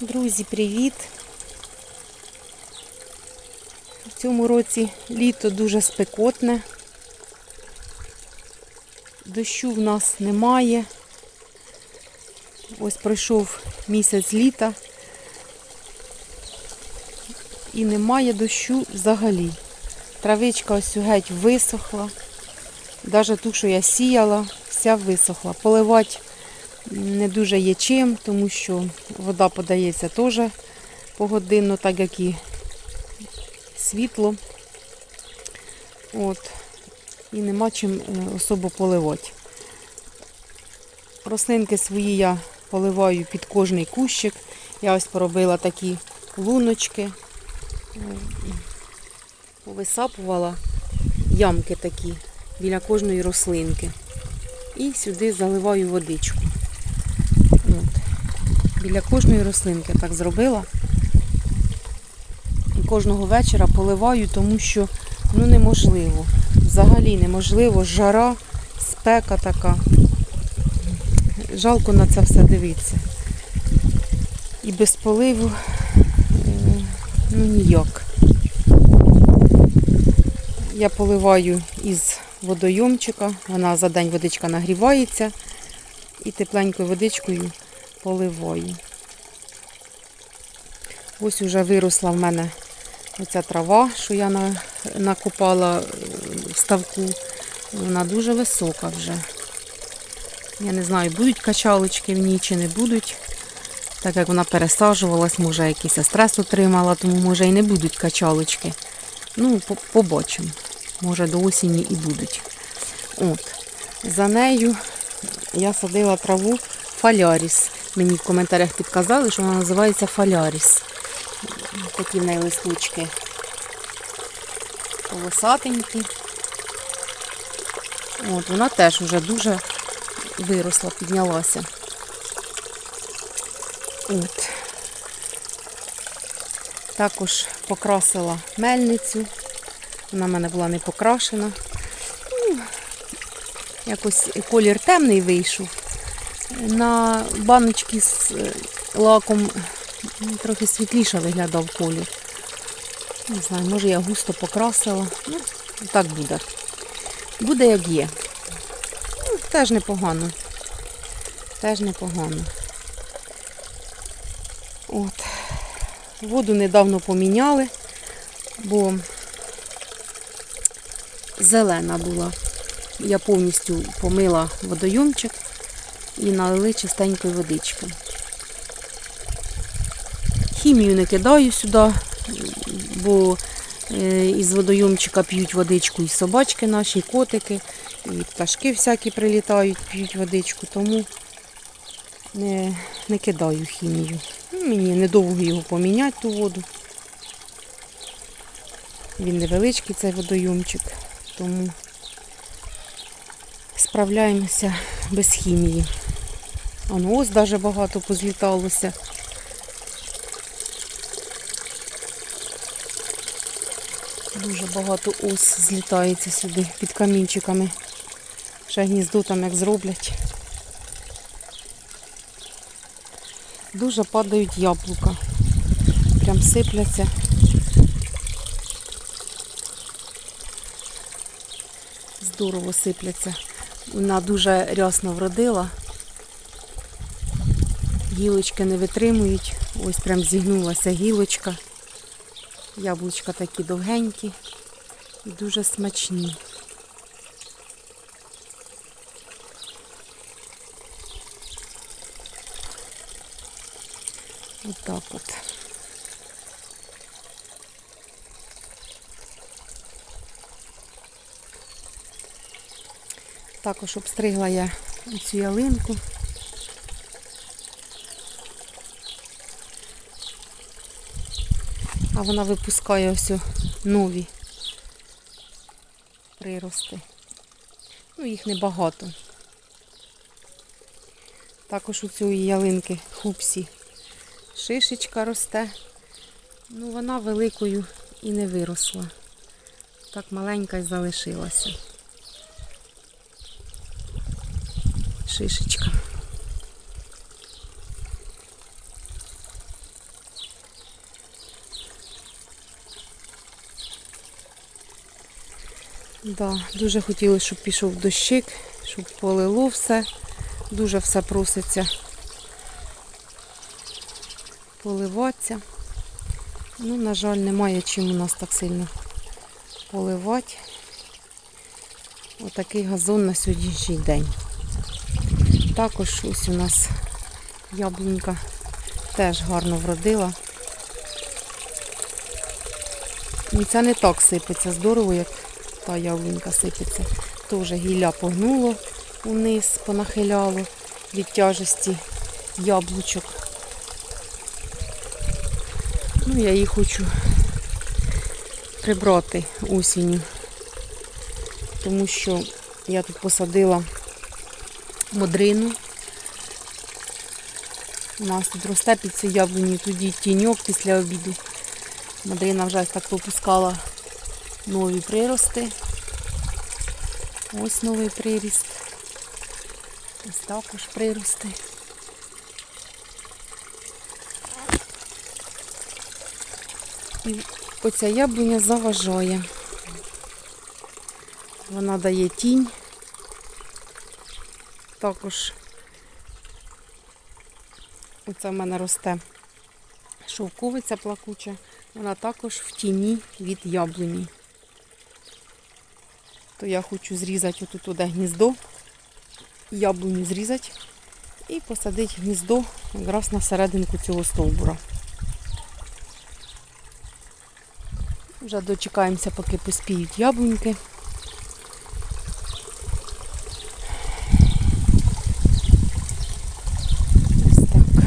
Друзі, привіт! В цьому році літо дуже спекотне. Дощу в нас немає. Ось пройшов місяць літа і немає дощу взагалі. Травичка ось геть висохла. Навіть ту, що я сіяла, вся висохла. Поливати не дуже є чим, тому що вода подається теж погодинно, так як і світло. От. І нема чим е, особо поливати. Рослинки свої я поливаю під кожний кущик. Я ось поробила такі луночки, е, повисапувала ямки такі біля кожної рослинки. І сюди заливаю водичку. Біля кожної рослинки так зробила. І кожного вечора поливаю, тому що ну, неможливо. Взагалі неможливо. Жара, спека така. Жалко на це все дивитися. І без поливу е, ну ніяк. Я поливаю із водойомчика, вона за день водичка нагрівається і тепленькою водичкою поливаю. Ось уже виросла в мене оця трава, що я накопала е, в ставку. Вона дуже висока вже. Я не знаю, будуть качалочки в ній чи не будуть. Так як вона пересаджувалась, може якийсь стрес отримала, тому може і не будуть качалочки. Ну, побачимо. Може до осені і будуть. От. За нею я садила траву фаляріс. Мені в коментарях підказали, що вона називається фаляріс. Такі в неї листочки полосатенькі. От, вона теж вже дуже виросла, піднялася. От. Також покрасила мельницю. Вона в мене була не покрашена. Ну, якось колір темний вийшов. На баночці з е, лаком трохи світліше виглядав колір. Не знаю, може я густо покрасила. Ну, так буде. Буде як є. Ну, теж непогано. Теж непогано. От. Воду недавно поміняли, бо зелена була. Я повністю помила водойомчик і налили чистенької водички. Хімію не кидаю сюди, бо е, із водойомчика п'ють водичку і собачки наші, і котики, і пташки всякі прилітають, п'ють водичку, тому не, не кидаю хімію. Ну, Мені недовго його поміняти ту воду. Він невеличкий цей водойомчик, тому справляємося без хімії. Воно ось даже багато позліталося. Дуже багато ос злітається сюди під камінчиками. Ще гніздо там як зроблять. Дуже падають яблука. Прям сипляться. Здорово сипляться. Вона дуже рясно вродила. Гілочки не витримують. Ось прям зігнулася гілочка. Яблучка такі довгенькі і дуже смачні. Отак от. Також обстригла я цю ялинку. А вона випускає ось нові прирости. Ну, їх небагато. Також у цієї ялинки хупсі шишечка росте. Ну, вона великою і не виросла. Так маленька й залишилася. шишечка. Да, Дуже хотіли, щоб пішов дощик, щоб полило все. Дуже все проситься поливатися. Ну, на жаль, немає чим у нас так сильно поливати. Отакий газон на сьогоднішній день. Також ось у нас яблунька теж гарно вродила. І ця не так сипеться здорово, як та яблунька сипеться. Теж гілля погнуло униз, понахиляло від тяжесті яблучок. Ну, я її хочу прибрати осінню, тому що я тут посадила модрину. У нас тут росте під цю яблуню, тоді тіньок після обіду. Мадрина вже ось так попускала нові прирости. Ось новий приріст. Ось також прирости. І оця яблуня заважає. Вона дає тінь. Також оце в мене росте шовковиця плакуча. Вона також в тіні від яблуні. То я хочу зрізати отут туди гніздо, яблуню зрізати і посадити гніздо якраз на серединку цього стовбура. Вже дочекаємося, поки поспіють яблуньки. Ось так.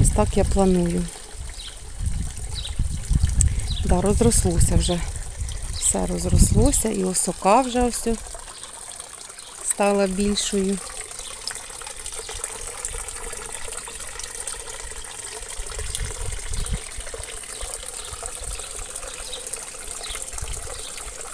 Ось так я планую. Да, розрослося вже. Все розрослося і осока вже ось стала більшою.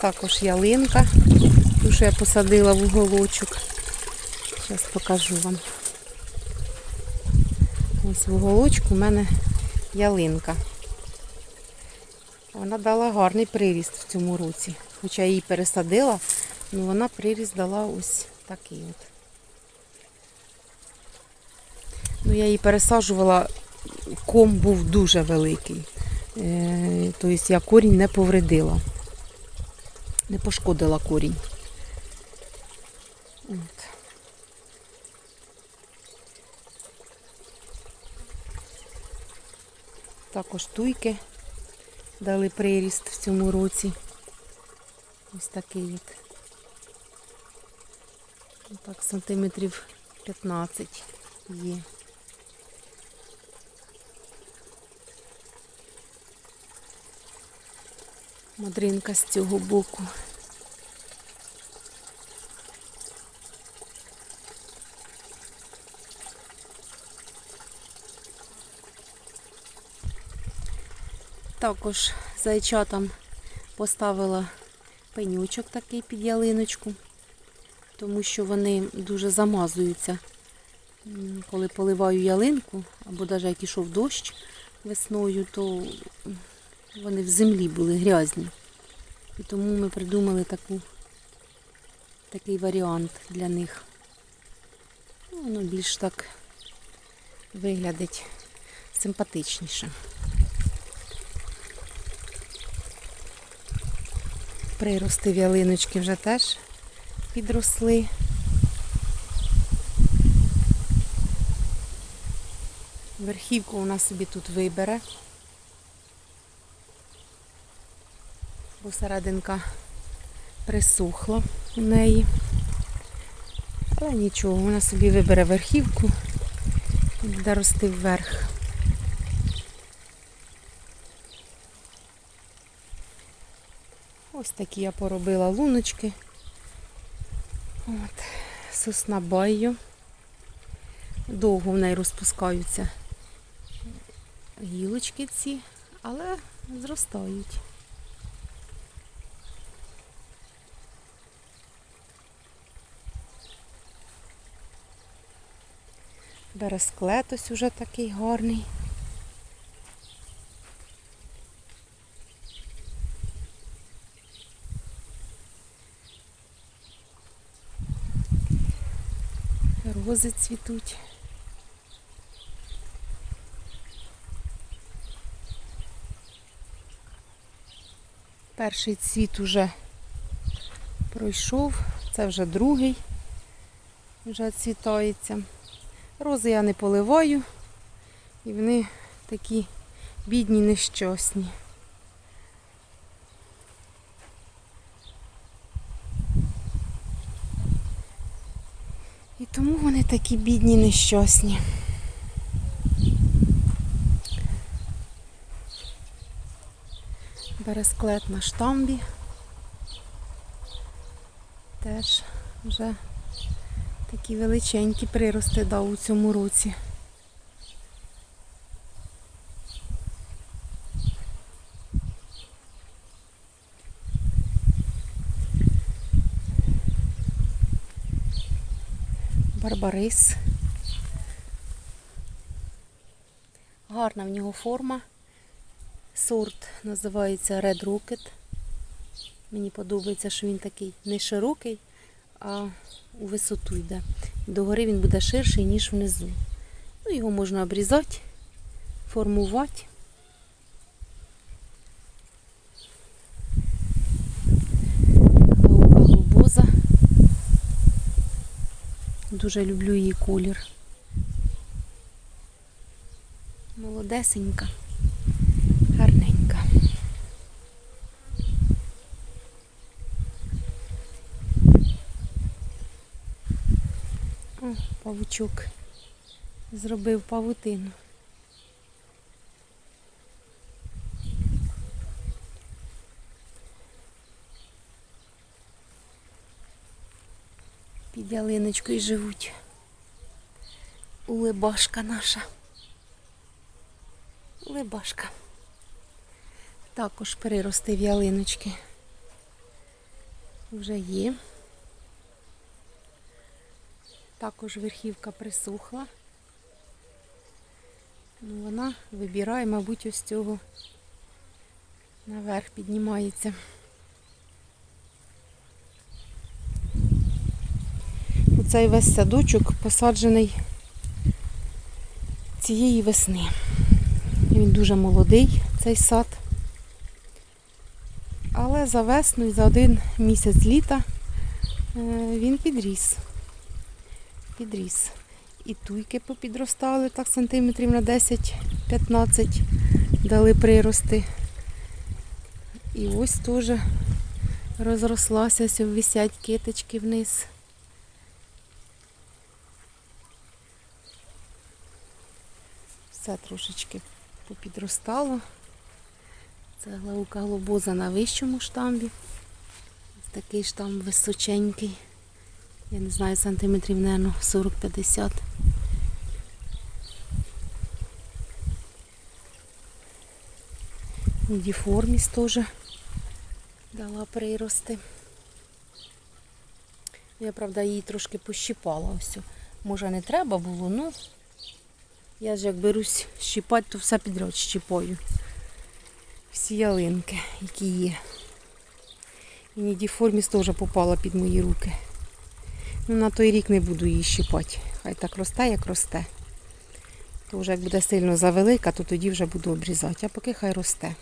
Також ялинка, ту, що я посадила в уголочок. Зараз покажу вам. В уголочку у мене ялинка. Вона дала гарний приріст в цьому році. Хоча я її пересадила, але вона приріст дала ось такий от. Ну, я її пересаджувала, ком був дуже великий. Е, Тобто я корінь не повредила. Не пошкодила корінь. От. Також туйки дали приріст в цьому році. Ось такий от. Так, сантиметрів 15 є. Мадринка з цього боку. Також зайчатам поставила пенючок такий під ялиночку, тому що вони дуже замазуються. Коли поливаю ялинку, або навіть як ішов дощ весною, то вони в землі були грязні. І тому ми придумали таку, такий варіант для них. Ну, Воно більш так виглядить симпатичніше. Прирости ялиночки вже теж підросли. Верхівку вона собі тут вибере, бо серединка присухла у неї. Але нічого, вона собі вибере верхівку і буде рости вверх. Ось такі я поробила луночки. От, сосна байо. Довго в неї розпускаються гілочки ці, але зростають. Бересклет ось уже такий гарний. Рози цвітуть. Перший цвіт уже пройшов, це вже другий, вже цвітається. Рози я не поливаю, і вони такі бідні, нещасні. Тому вони такі бідні, нещасні. Бересклет на штамбі. Теж вже такі величенькі прирости дав у цьому році. Барбарис. Гарна в нього форма. Сорт називається Red Rocket. Мені подобається, що він такий не широкий, а у висоту йде. Догори він буде ширший, ніж внизу. Ну, його можна обрізати, формувати. Галука глобоза. Дуже люблю її колір. Молодесенька, гарненька. О, павучок зробив павутину. Ялиночкою живуть. Улибашка наша. Улибашка. Також переростив ялиночки. Вже є. Також верхівка присухла. Ну, вона вибирає, мабуть, ось цього наверх піднімається. Оцей весь садочок посаджений цієї весни. Він дуже молодий, цей сад. Але за весну і за один місяць літа е, він підріс. Підріс. І туйки попідростали так сантиметрів на 10-15 дали прирости. І ось теж розрослася, висять киточки вниз. Все трошечки попідростало. Це глаука глобоза на вищому штамбі. Такий штамб височенький. Я не знаю, сантиметрів, мабуть, 40-50. Діформіс теж дала прирости. Я, правда, її трошки пощипала. Ось. Може не треба було, ну я ж як берусь щипати, то все підряд щипаю. Всі ялинки, які є. І Нідіформіс теж попала під мої руки. Ну, на той рік не буду її щипати. Хай так росте, як росте. То вже як буде сильно завелика, то тоді вже буду обрізати. А поки хай росте.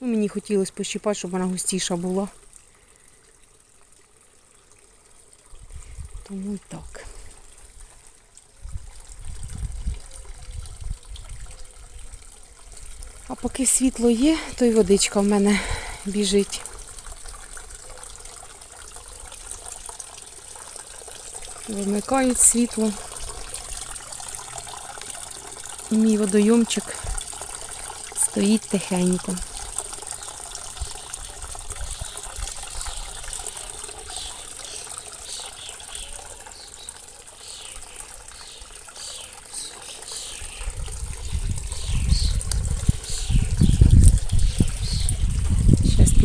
Ну, мені хотілося пощипати, щоб вона густіша була. Тому і так. А поки світло є, то й водичка в мене біжить. Вимикають світло. Мій водойомчик стоїть тихенько.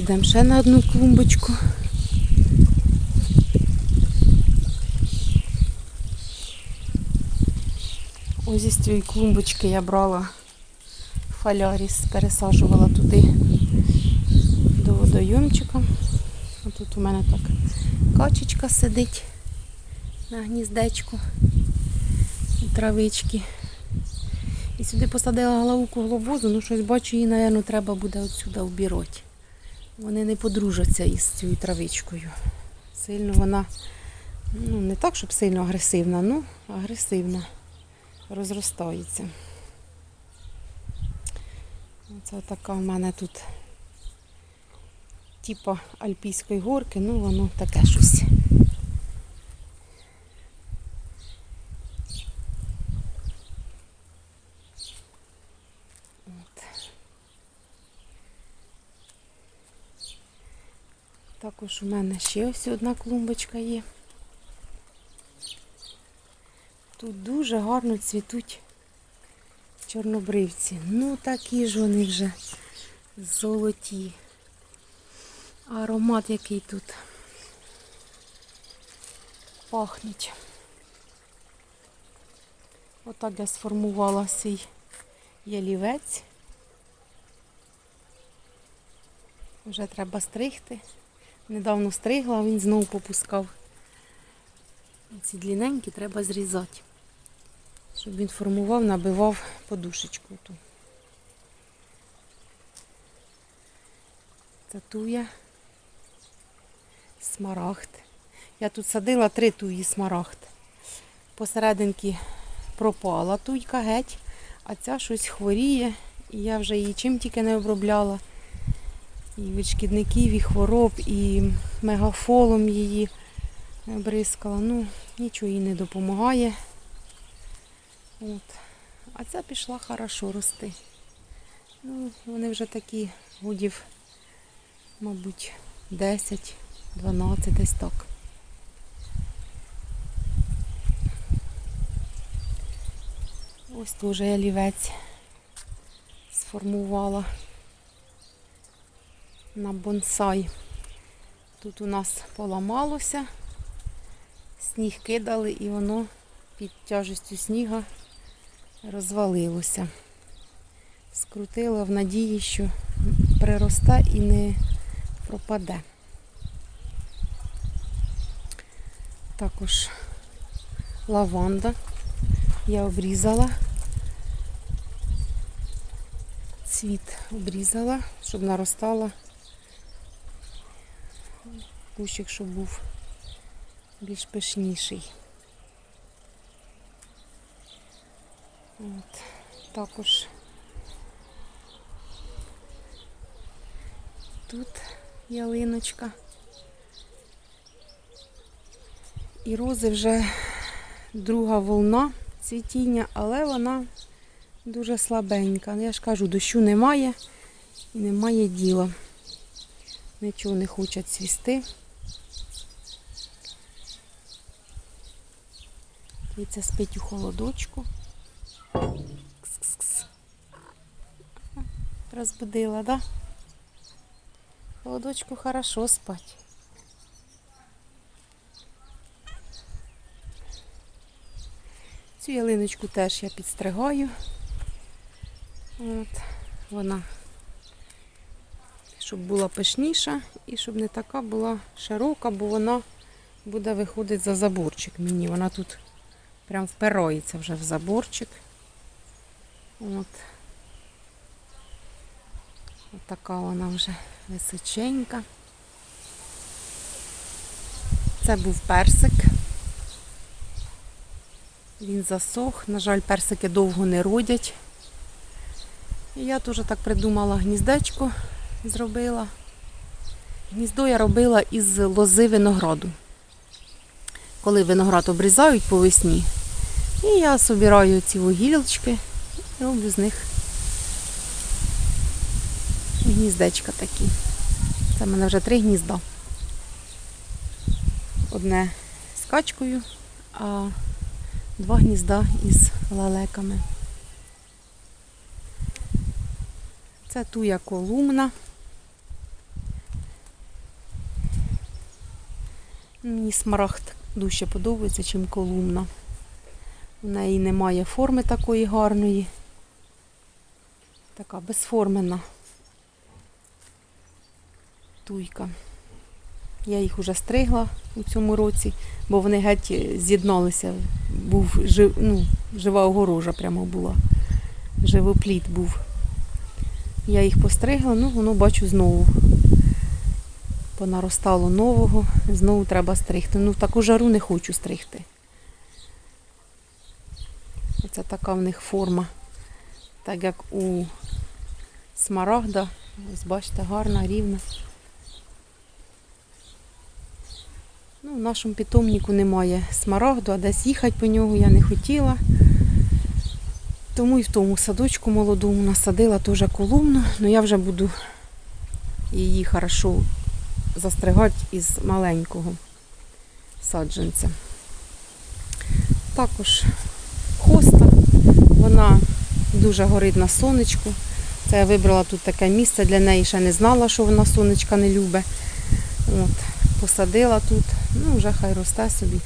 Підемо ще на одну клумбочку. Ось із цієї клумбочки я брала фаляріс, пересаджувала туди до водойомчика. Тут у мене так качечка сидить. на гніздечку травички. І сюди посадила головку глобозу, ну щось бачу, її, мабуть, треба буде отсюди вбірати. Вони не подружаться із цією травичкою. Сильно вона, ну не так, щоб сильно агресивна, ну агресивна. Розростається. Оце така в мене тут типа альпійської горки, ну воно таке щось. От. Також у мене ще ось одна клумбочка є. Тут дуже гарно цвітуть чорнобривці. Ну такі ж вони вже золоті. Аромат який тут пахнуть. Отак я сформувала свій ялівець. Вже треба стригти. Недавно стригла, він знову попускав. Ці длінненькі треба зрізати, щоб він формував, набивав подушечку ту. Це туя, смарагд. Я тут садила три туї смарагд. Посерединки пропала туйка геть, а ця щось хворіє, і я вже її чим тільки не обробляла. І від шкідників, і хвороб, і мегафолом її бризкала. Ну, нічого їй не допомагає. От. А ця пішла хорошо рости. Ну, вони вже такі гудів, мабуть, 10, 12, десь так. Ось теж я лівець сформувала на бонсай. Тут у нас поламалося, сніг кидали і воно під тяжестю сніга розвалилося. Скрутила в надії, що приросте і не пропаде. Також лаванда я обрізала. Цвіт обрізала, щоб наростала кущик, щоб був більш пишніший. От. Також тут ялиночка. І рози вже друга волна цвітіння, але вона дуже слабенька. Я ж кажу, дощу немає і немає діла. Нічого не хочуть цвісти. Киця спить у холодочку. Кс-кс-кс. Розбудила, да? Холодочку хорошо спать. Цю ялиночку теж я підстригаю. От, вона, щоб була пишніша і щоб не така була широка, бо вона буде виходити за заборчик мені. Вона тут прям впирається вже в заборчик. От. От така вона вже височенька. Це був персик. Він засох. На жаль, персики довго не родять. І я теж так придумала гніздечко, зробила. Гніздо я робила із лози винограду. Коли виноград обрізають по весні, і я собираю ці вугілочки і роблю з них гніздечка такі. Це в мене вже три гнізда. Одне з качкою, а два гнізда із лалеками. Це туя колумна. Мені смарагд дужче подобається, чим колумна. У неї немає форми такої гарної. Така безформена туйка. Я їх уже стригла у цьому році, бо вони геть з'єдналися. Був жив, ну, жива огорожа прямо була. Живопліт був. Я їх постригла, ну воно бачу знову. Понаростало нового, знову треба стригти. Ну в таку жару не хочу стригти. Оце така в них форма. Так як у смарагда. Ось бачите, гарна, рівна. Ну, в нашому питомнику немає смарагду, а десь їхати по нього я не хотіла. Тому і в тому садочку молодому насадила теж колумну, але я вже буду її хорошо застригати із маленького саджанця. Також хоста, вона дуже горить на сонечку. Це я вибрала тут таке місце для неї, ще не знала, що вона сонечка не любить. От, посадила тут, ну вже хай росте собі.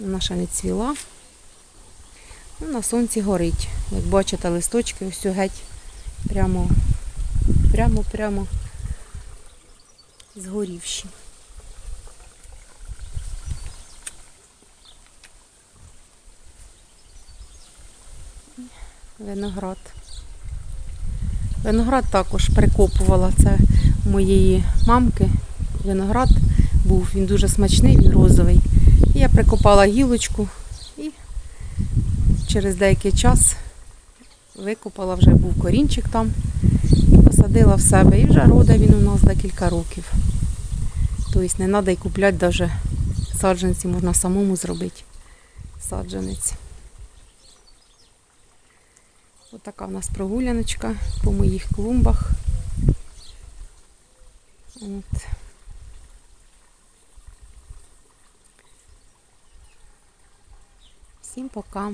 Вона ще не цвіла. Ну, на сонці горить. Як бачите, листочки ось геть прямо, прямо, прямо згорівші. Виноград. Виноград також прикопувала. Це моєї мамки. Виноград був, він дуже смачний, він розовий. І я прикопала гілочку і через деякий час викопала, вже був корінчик там, і посадила в себе. І вже роде він у нас декілька років. Тобто не треба й купляти навіть саджанці, можна самому зробити саджанець. Отака в нас прогуляночка по моїх клумбах. От. Всім пока.